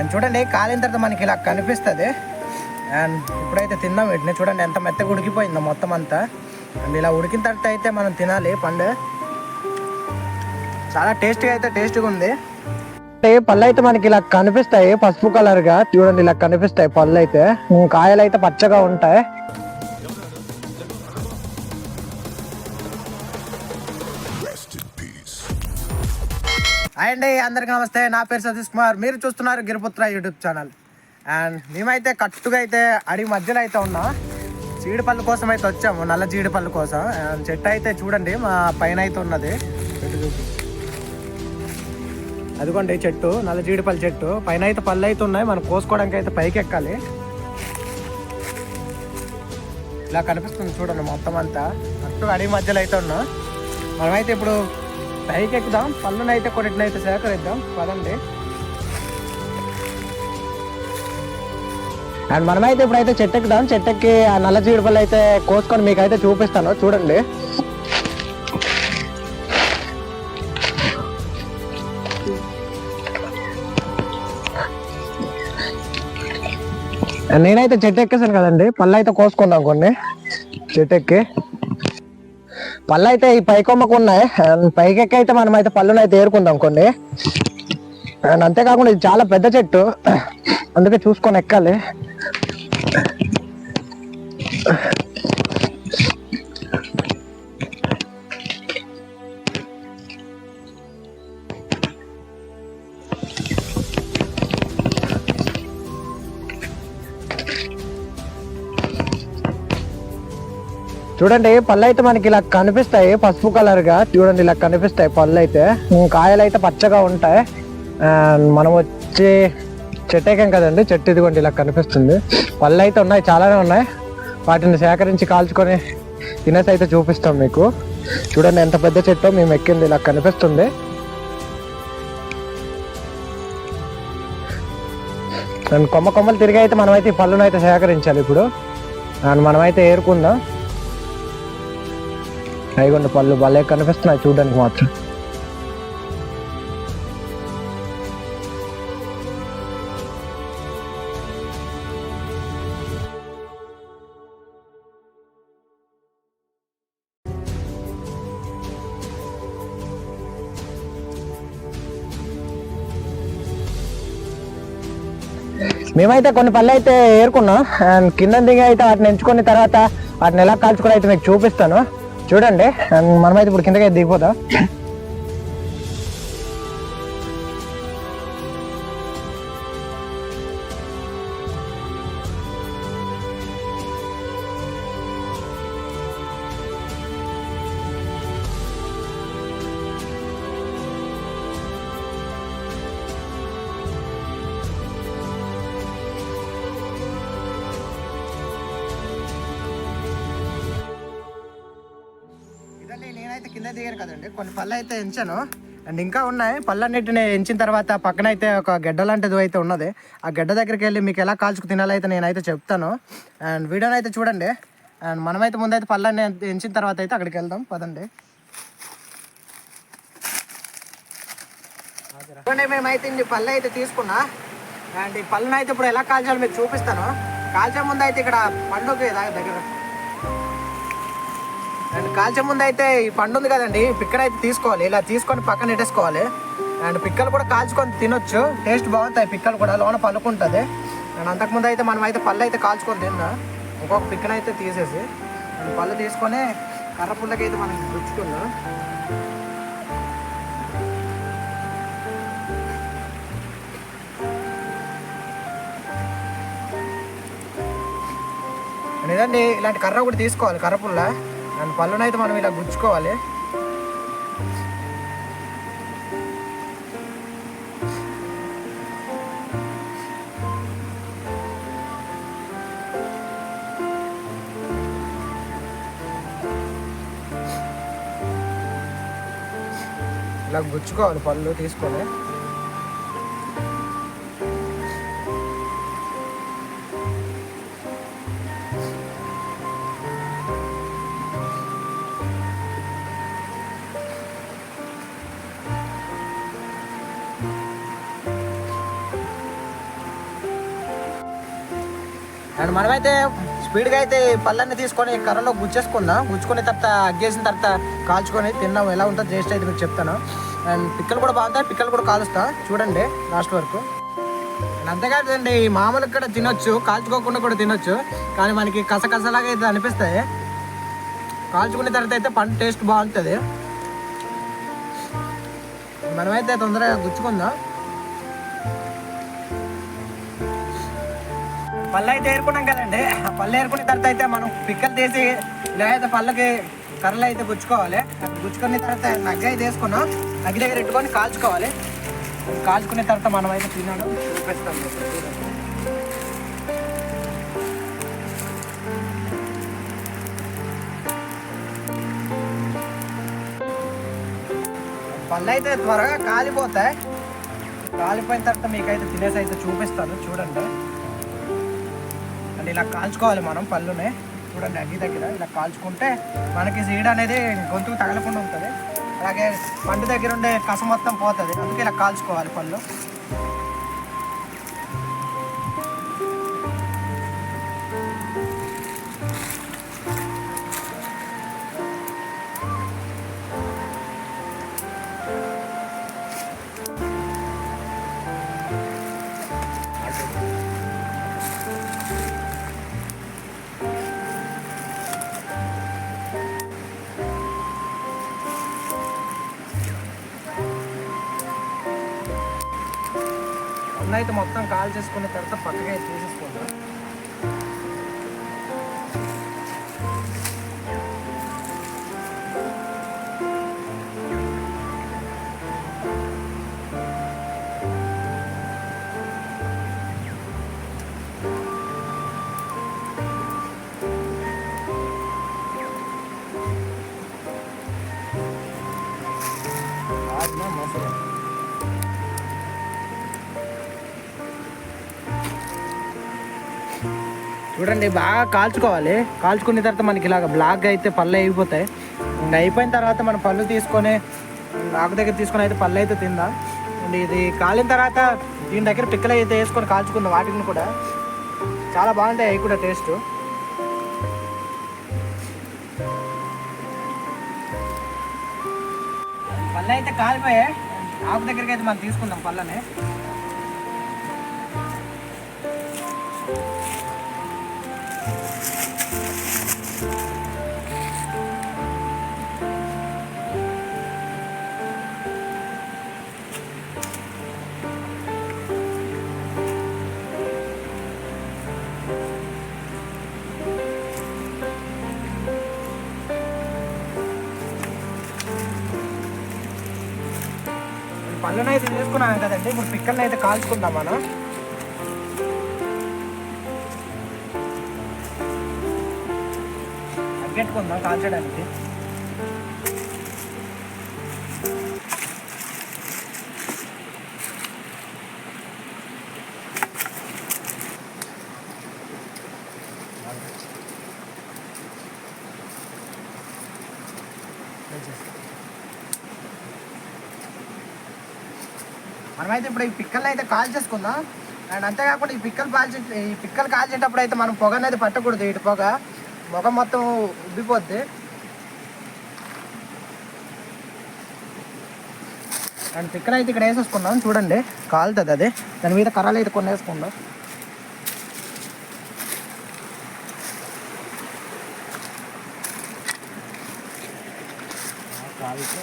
And చూడండి కాలిన తర్వాత మనకి ఇలా కనిపిస్తుంది. అండ్ ఇప్పుడైతే తిన్నాం వీటిని. చూడండి ఎంత మెత్తగా ఉడికిపోయిందో మొత్తం అంతా. అండ్ ఇలా ఉడికిన తర్వాత అయితే మనం తినాలి పండు. చాలా టేస్ట్గా అయితే టేస్ట్గా ఉంది. పళ్ళు అయితే మనకి ఇలా కనిపిస్తాయి పసుపు కలర్గా. చూడండి ఇలా కనిపిస్తాయి పళ్ళు అయితే. కాయలు అయితే పచ్చగా ఉంటాయి. అండ్ అందరికీ నమస్తే. నా పేరు సతీష్ కుమార్. మీరు చూస్తున్నారు గిరిపుత్ర యూట్యూబ్ ఛానల్. అండ్ మేమైతే కట్టుగా అయితే అడవి మధ్యలో అయితే ఉన్నాం. జీడిపళ్ళు కోసం అయితే వచ్చాము నల్ల జీడిపళ్ళు కోసం. అండ్ చెట్టు అయితే చూడండి మా పైన అయితే ఉన్నది. అదిగోండి చెట్టు నల్ల జీడిపల్లి చెట్టు. పైన అయితే పళ్ళు అయితే ఉన్నాయి మనం కోసుకోవడానికి అయితే పైకి ఎక్కాలి ఇలా కనిపిస్తుంది చూడండి మొత్తం అంతా. కరెక్ట్గా అడవి మధ్యలో అయితే ఉన్నాం. మనమైతే ఇప్పుడు పైకి ఎక్కుదాం పళ్ళునైతే అయితే కొన్నిటినైతే సేకరిద్దాం. పదండి. అండ్ మనమైతే ఇప్పుడైతే చెట్టు ఎక్కుదాం చెట్టు ఎక్కి ఆ నల్ల జీడిపల్లి అయితే కోసుకొని మీకు అయితే చూపిస్తాను. చూడండి. నేనైతే చెట్టు ఎక్కేసాను కదండి. పళ్ళు అయితే కోసుకుందాం కొన్ని. చెట్టు ఎక్కి పళ్ళు అయితే ఈ పైకొమ్మకు ఉన్నాయి పైకెక్క పైకి అయితే మనం అయితే పళ్ళును అయితే ఏరుకుందాం కొన్ని. అండ్ అంతేకాకుండా ఇది చాలా పెద్ద చెట్టు. అందుకే చూసుకొని ఎక్కాలి. చూడండి పళ్ళు అయితే మనకి ఇలా కనిపిస్తాయి పసుపు కలర్గా చూడండి ఇలా కనిపిస్తాయి పళ్ళు అయితే కాయలు అయితే పచ్చగా ఉంటాయి. అండ్ మనం వచ్చి చెట్టేకాం కదండి చెట్టు ఇదిగోండి ఇలా కనిపిస్తుంది. పళ్ళు అయితే ఉన్నాయి చాలానే ఉన్నాయి. వాటిని సేకరించి కాల్చుకొని తినేసి అయితే చూపిస్తాం మీకు. చూడండి ఎంత పెద్ద చెట్టు మేము ఎక్కింది ఇలా కనిపిస్తుంది. కొమ్మ కొమ్మలు తిరిగి అయితే మనమైతే ఈ పళ్ళును అయితే సేకరించాలి ఇప్పుడు. అండ్ మనమైతే ఏరుకుందాం. అయిగొండ పళ్ళు భలే కనిపిస్తున్నాయి చూడడానికి మాత్రం. మేమైతే కొన్ని పళ్ళు అయితే ఏరుకున్నాం. అండ్ కింద దిగి అయితే వాటిని ఎంచుకున్న తర్వాత వాటిని ఎలా కాల్చుకుని అయితే మీకు చూపిస్తాను. చూడండి మనమైతే ఇప్పుడు కిందకి అయితే మళ్ళీ నేనైతే కింద దిగాను కదండి. కొన్ని పళ్ళు అయితే ఎంచాను. అండ్ ఇంకా ఉన్నాయి. పళ్ళన్నిటిని ఎంచిన తర్వాత పక్కన అయితే ఒక గడ్డ లాంటిది అయితే ఉన్నది. ఆ గడ్డ దగ్గరికి వెళ్ళి మీకు ఎలా కాల్చుకు తినాలైతే నేనైతే చెప్తాను. అండ్ వీడియోని అయితే చూడండి. అండ్ మనమైతే ముందైతే పళ్ళని ఎంచిన తర్వాత అయితే అక్కడికి వెళ్దాం. పదండి. మేమైతే ఇన్ని పళ్ళు అయితే తీసుకున్నా. అండ్ ఈ పళ్ళని అయితే ఇప్పుడు ఎలా కాల్చాలో మీకు చూపిస్తాను. కాల్చే ముందు అయితే ఇక్కడ పండుగ దగ్గర. కాల్చే ముందు అయితే ఈ పండు ఉంది కదండి పిక్కన అయితే తీసుకోవాలి. ఇలా తీసుకొని పక్కన పెట్టేసుకోవాలి అండ్ పిక్కలు కూడా కాల్చుకొని తినొచ్చు. టేస్ట్ బాగుంటాయి పిక్కలు కూడా లోన పలుకుంటుంది అండ్ అంతకుముందు అయితే మనం అయితే పళ్ళు అయితే కాల్చుకొని తిన్నా. ఇంకొక పిక్కన అయితే తీసేసి అండ్ పళ్ళు తీసుకొని కర్ర పుల్లకి అయితే మనం గుచ్చుకున్నాం అండ్ ఇలాంటి కర్ర కూడా తీసుకోవాలి కర్రపుల్ల పుల్ల అండ్ పళ్ళునైతే మనం ఇలా గుచ్చుకోవాలి. ఇలా గుచ్చుకోవాలి పళ్ళు తీసుకొని. అండ్ మనమైతే స్పీడ్గా అయితే ఈ పళ్ళన్ని తీసుకొని కర్రలో గుచ్చేసుకుందాం. గుచ్చుకునే తర్వాత అగ్గేసిన తర్వాత కాల్చుకొని తిన్నాం. ఎలా ఉంటుందో టేస్ట్ అయితే మీకు చెప్తాను. అండ్ పిక్కలు కూడా బాగుంటాయి. పిక్కలు కూడా కాలుస్తా. చూడండి లాస్ట్ వరకు. అంతేకాదండి మామూలు మామూలుగా కూడా తినొచ్చు. కాల్చుకోకుండా కూడా తినొచ్చు. కానీ మనకి కసకసలాగా అయితే అనిపిస్తాయి. కాల్చుకునే తర్వాత అయితే పంట టేస్ట్ బాగుంటుంది. మనమైతే తొందరగా గుచ్చుకుందాం. పళ్ళు అయితే ఏరుకున్నాం కదండి. ఆ పళ్ళు ఏరుకున్న తర్వాత అయితే మనం పిక్కలు తీసి ఇలా అయితే పళ్ళకి కర్రలు అయితే గుచ్చుకోవాలి. గుచ్చుకున్న తర్వాత నగ్గ అయితే వేసుకున్నాం. నగ్గి దగ్గర పెట్టుకొని కాల్చుకోవాలి. కాల్చుకున్న తర్వాత మనం అయితే తినడం చూపిస్తాం. పళ్ళు అయితే త్వరగా కాలిపోతాయి. కాలిపోయిన తర్వాత మీకైతే తినేసి అయితే చూపిస్తాను. చూడండి. చూడండి ఇలా కాల్చుకోవాలి మనం పళ్ళుని. చూడండి అగ్గి దగ్గర ఇలా కాల్చుకుంటే మనకి సీడ్ అనేది గొంతుకు తగలకుండా ఉంటుంది. అలాగే పండు దగ్గర ఉండే కస మొత్తం పోతుంది. అందుకే ఇలా కాల్చుకోవాలి పళ్ళు. పళ్ళు అయితే మొత్తం కాల్ చేసుకున్న తర్వాత పక్కగా అయితే తీసేసుకుంటాం చూడండి బాగా కాల్చుకోవాలి. కాల్చుకున్న తర్వాత మనకి ఇలాగ బ్లాక్ అయితే పళ్ళు అయిపోతాయి. అండ్ అయిపోయిన తర్వాత మనం పళ్ళు తీసుకొని ఆకు దగ్గర తీసుకొని అయితే పళ్ళు అయితే తిందా. అండ్ ఇది కాలిన తర్వాత దీని దగ్గర పిక్కలు అయితే వేసుకొని కాల్చుకుందాం వాటిని కూడా. చాలా బాగుంటాయి అవి కూడా టేస్ట్ పళ్ళు అయితే కాలిపోయాయి. ఆకు దగ్గరికి అయితే మనం తీసుకుందాం పళ్ళని. పళ్ళును అయితే తీసుకున్నాను కదండి. ఇప్పుడు పిక్కల్ని అయితే కాల్చుకుందాం మనం. అగ్గెట్టుకుందాం కాల్చడానికి? మనమైతే ఇప్పుడు ఈ పిక్కల్ని అయితే కాల్ చేసుకుందాం. అండ్ అంతేకాకుండా ఈ పిక్కలు కాల్చి ఈ పిక్కలు కాల్చేటప్పుడు అయితే మనం పొగ అనేది పట్టకూడదు ఇటు పొగ. ముఖం మొత్తం ఉబ్బిపోద్ది. అండ్ పిక్కలు అయితే ఇక్కడ వేసేసుకున్నాం చూడండి. కాలుతుంది అది. దాని మీద కర్రలు అయితే కొన్ని వేసుకుందాం. కాలితే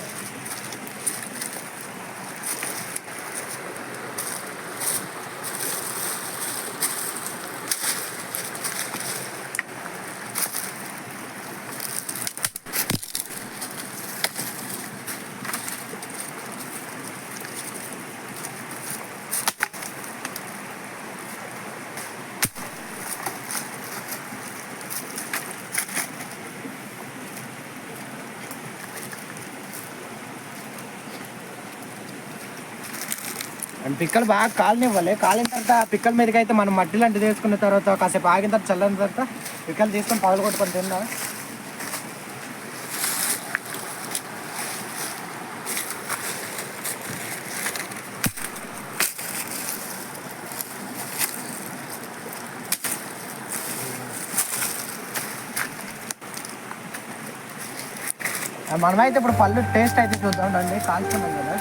పిక్కలు బాగా కాలనివ్వాలి కాలిన తర్వాత పిక్కల మీదకి అయితే మనం మట్టి లాంటిది వేసుకున్న తర్వాత కాసేపు ఆగిన తర్వాత చల్లని తర్వాత పిక్కలు తీసుకొని పగలు కొట్టుకొని తిన్నా మనమైతే ఇప్పుడు పళ్ళు టేస్ట్ అయితే చూద్దాం అండి కాల్చుకున్నాం కదా.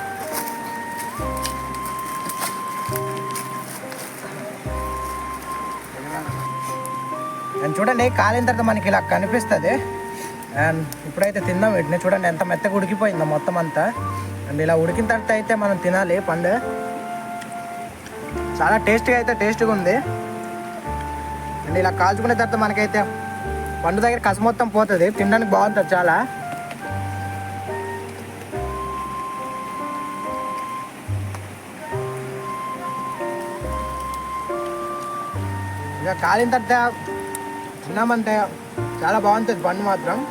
అండ్ చూడండి కాలిన తర్వాత మనకి ఇలా కనిపిస్తుంది. అండ్ ఇప్పుడైతే తిందాం వీటిని. చూడండి ఎంత మెత్తగా ఉడికిపోయిందో మొత్తం అంతా. అండ్ ఇలా ఉడికిన తర్వాత అయితే మనం తినాలి పండు. చాలా టేస్టీగా అయితే టేస్ట్గా ఉంది. అండ్ ఇలా కాల్చుకునే తర్వాత మనకైతే పండు దగ్గర కసు మొత్తం పోతుంది. తినడానికి బాగుంటుంది చాలా. ఇక కాలిన తర్వాత తిన్నామంటే చాలా బాగుంటుంది బండి మాత్రం.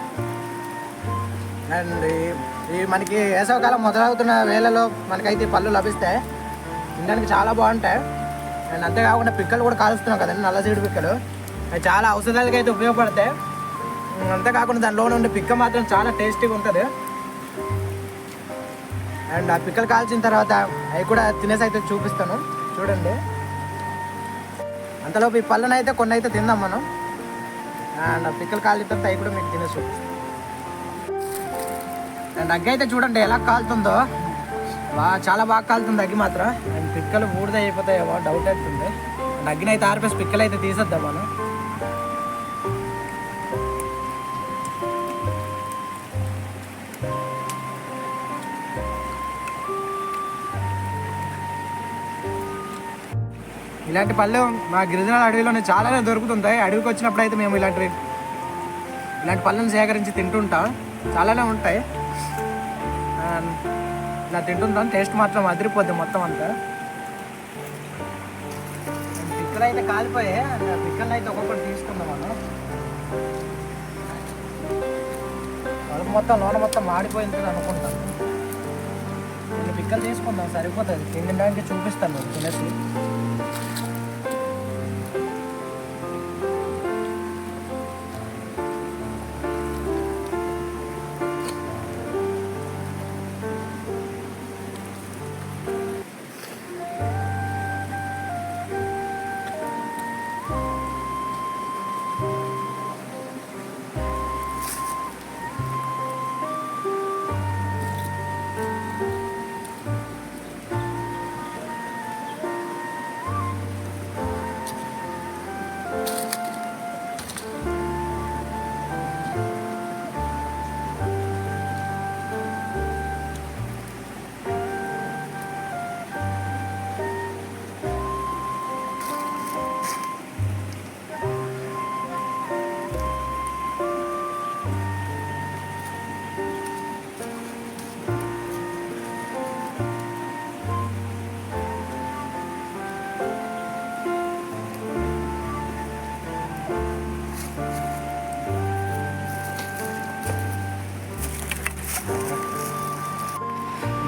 అండ్ ఈ- మనకి వేసవకాలం మొదలవుతున్న వేళలో మనకైతే ఈ పళ్ళు లభిస్తాయి. తినడానికి చాలా బాగుంటాయి. అండ్ అంతేకాకుండా పిక్కలు కూడా కాలుస్తున్నాం కదండి నల్లసీడు పిక్కలు. అవి చాలా ఔషధాలకి అయితే ఉపయోగపడతాయి. అంతేకాకుండా దానిలో ఉండే పిక్క మాత్రం చాలా టేస్టీగా ఉంటుంది. అండ్ ఆ పిక్కలు కాల్చిన తర్వాత అవి కూడా తినేసి అయితే చూపిస్తాను. చూడండి. అంతలోపు ఈ పళ్ళనైతే కొన్ని అయితే తిందాం మనం. అండ్ పిక్కలు కాలిన తర్వాత అవి కూడా మీకు తినచ్చు అండ్ అగ్గి అయితే చూడండి ఎలా కాలుతుందో. బాగా చాలా బాగా కాలుతుంది అగ్గి మాత్రం. అండ్ పిక్కలు బూడిద అయిపోతాయేమో డౌట్ అవుతుంది. అండ్ అగ్గిని అయితే ఆరిపేసి పిక్కలు అయితే తీసేద్దాం మనం. ఇలాంటి పళ్ళు మా గిరిజన అడవిలోనే చాలానే దొరుకుతుంటాయి. అడవికి వచ్చినప్పుడు అయితే మేము ఇలాంటి ఇలాంటి పళ్ళను సేకరించి తింటుంటాం. చాలానే ఉంటాయి. ఇలా తింటుంటాం. టేస్ట్ మాత్రం అదిరిపోద్ది మొత్తం అంతా. పిక్కలు అయితే కాలిపోయాయి. పిక్కలను పిక్కలు అయితే ఒక్కొక్కటి తీసుకుందాం మనం. కడుపు మొత్తం నూనె మొత్తం మాడిపోయింది అనుకుంటాను రెండు పిక్కలు తీసుకుందాం. సరిపోతుంది. తినడానికి చూపిస్తాను నేను తినేసి.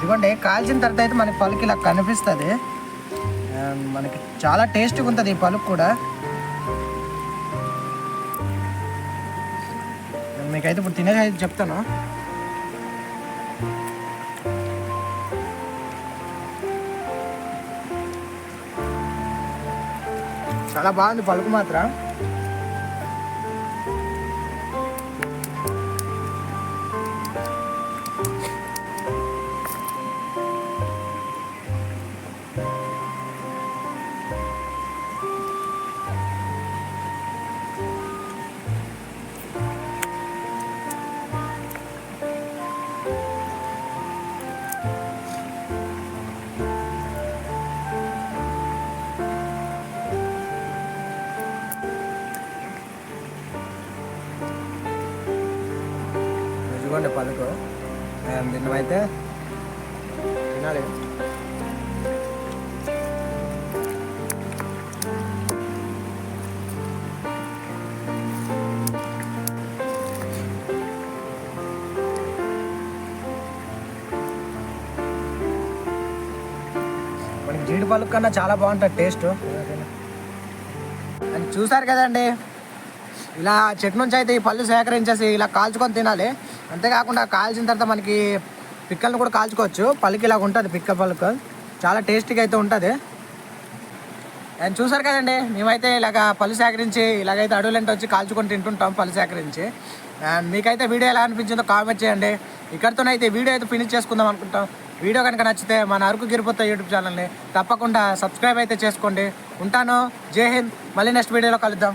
ఇదిగోండి కాల్చిన తర్వాత అయితే మనకి పలుకు ఇలా కనిపిస్తుంది. మనకి చాలా టేస్ట్గా ఉంటుంది ఈ పలుకు కూడా. మీకైతే ఇప్పుడు తినేది అయితే చెప్తాను. చాలా బాగుంది పలుకు మాత్రం. ఇదిగోండి పలుకు. తిన్నమైతే తినాలి. మనకి జీడి కన్నా చాలా బాగుంటుంది టేస్ట్. అని చూసారు కదండి? ఇలా చెట్టు నుంచి అయితే ఈ పళ్ళు సేకరించేసి ఇలా కాల్చుకొని తినాలి. అంతేకాకుండా కాల్చిన తర్వాత మనకి పిక్కల్ని కూడా కాల్చుకోవచ్చు. పలుకు ఇలాగ ఉంటుంది పిక్క పలుకు. చాలా టేస్టీగా అయితే ఉంటుంది. అండ్ చూసారు కదండి మేమైతే ఇలాగ పళ్ళు సేకరించి ఇలాగైతే అడవులంటే వచ్చి కాల్చుకొని తింటుంటాం పళ్ళు సేకరించి. అండ్ మీకైతే వీడియో ఎలా అనిపించిందో కామెంట్ చేయండి. ఇక్కడితోనైతే వీడియో అయితే ఫినిష్ చేసుకుందాం అనుకుంటాం. వీడియో కనుక నచ్చితే మన అరకు గిరిపోతే యూట్యూబ్ ఛానల్ని తప్పకుండా సబ్స్క్రైబ్ అయితే చేసుకోండి. ఉంటాను. జై హింద్. మళ్ళీ నెక్స్ట్ వీడియోలో కలుద్దాం.